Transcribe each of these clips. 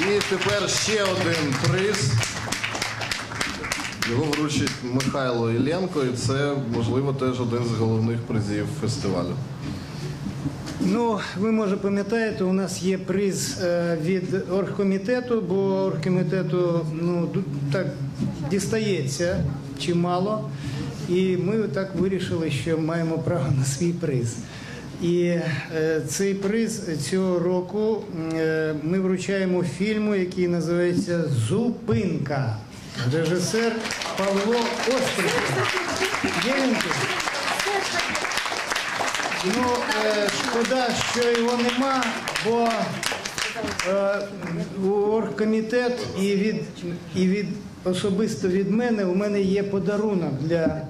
І тепер ще один приз. Його вручить Михайло Ілленко, і це, можливо, теж один з головних призів фестивалю. Ну, ви може пам'ятаєте, у нас є приз е, від оргкомітету, бо оргкомітету ну, так дістається чимало. І ми так вирішили, що маємо право на свій приз. І е, цей приз цього року е, ми вручаємо фільму, який називається Зупинка. Режисер Павло Остриков. Ну, е, шкода, що його нема, бо оргкомітет і від, і від особисто від мене у мене є подарунок для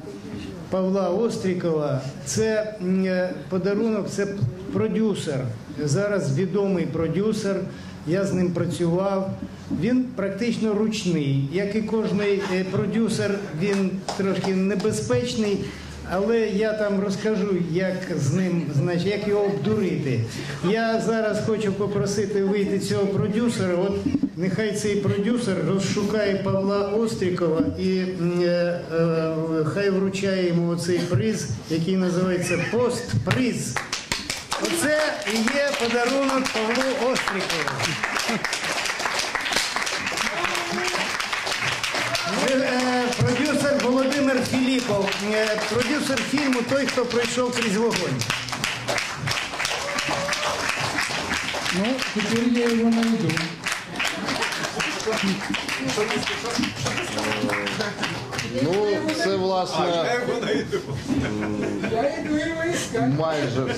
Павла Острікова. Це е, подарунок, це продюсер. Зараз відомий продюсер. Я з ним працював. Він практично ручний. Як і кожен е, продюсер, він трошки небезпечний. Але я там розкажу, як з ним, значить, як його обдурити. Я зараз хочу попросити вийти цього продюсера. От нехай цей продюсер розшукає Павла Острікова і е, е, хай вручає йому оцей приз, який називається постприз. Оце і є подарунок Павлу Острікову. Продюсер Володимир Філіпов, е, продюсер фільму Той, хто пройшов крізь вогонь. Ну, теперь я его найду. Ну, це власне Я искать. майже все.